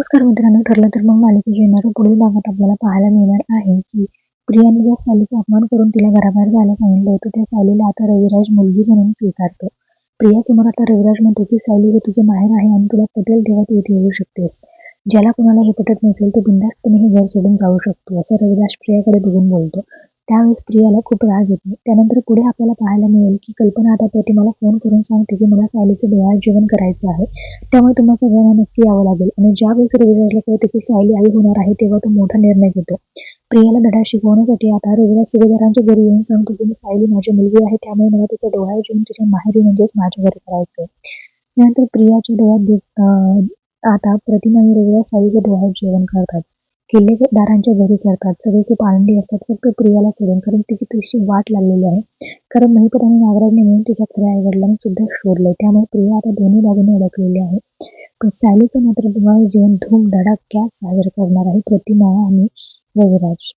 नमस्कार मित्रांनो ठरलं तर मग मालिकेच्या येणाऱ्या पुढील भागात आपल्याला पाहायला मिळणार आहे. की प्रियाने ज्या सायलीचा अपमान करून तिला घराबाहेर जायला सांगितलं होतं. त्या सायलीला आता रविराज मुलगी म्हणून स्वीकारतो. प्रिया समोर आता रविराज म्हणतो की सायली हे तुझे माहेर आहे आणि तुला पटेल तेव्हा तू इथे येऊ शकतेस. ज्याला कोणाला हे पटत नसेल तो बिंदास्तपणे हे घर सोडून जाऊ शकतो असं रविराज प्रियाकडे बघून बोलतो. त्यावेळेस प्रियाला खूप राग येतो. त्यानंतर पुढे आपल्याला पाहायला मिळेल की कल्पना आता प्रति मला फोन करून सांगते की मला सायलीचं डोळ्यात जेवण करायचं आहे. त्यामुळे तुम्हाला सगळ्यांना नक्की यावं लागेल. आणि ज्या वेळेस रविराजला कळते की सायली आई होणार आहे तेव्हा तो मोठा निर्णय घेतो. प्रियाला धडा शिकवण्यासाठी आता रविवार सुभेदारांच्या घरी येऊन सांगतो की सायली माझी मुलगी आहे त्यामुळे मला तिच्या डोळ्यात जेवून तिच्या माहेरी म्हणजेच माझ्या घरी करायचं त्यानंतर प्रियाच्या डोळ्यात आता प्रतिमा आणि रविराज सायलीच्या डोळ्यात जेवण करतात किल्लेदारांच्या घरी करतात. सगळे खूप आनंदी असतात. फक्त प्रियाला सोडून कारण तिची तशी वाट लागलेली आहे. कारण महिपत आणि नागराजने मिळून तिच्या खऱ्या आईवडिलांनी सुद्धा शोधलंय. त्यामुळे प्रिया आता दोन्ही बाजूने अडकलेली आहे. पण सायलीचं मात्र दिवाळी जेवण धूमधडाक्यात साजरं करणार आहे. प्रतिमा आणि रविराज.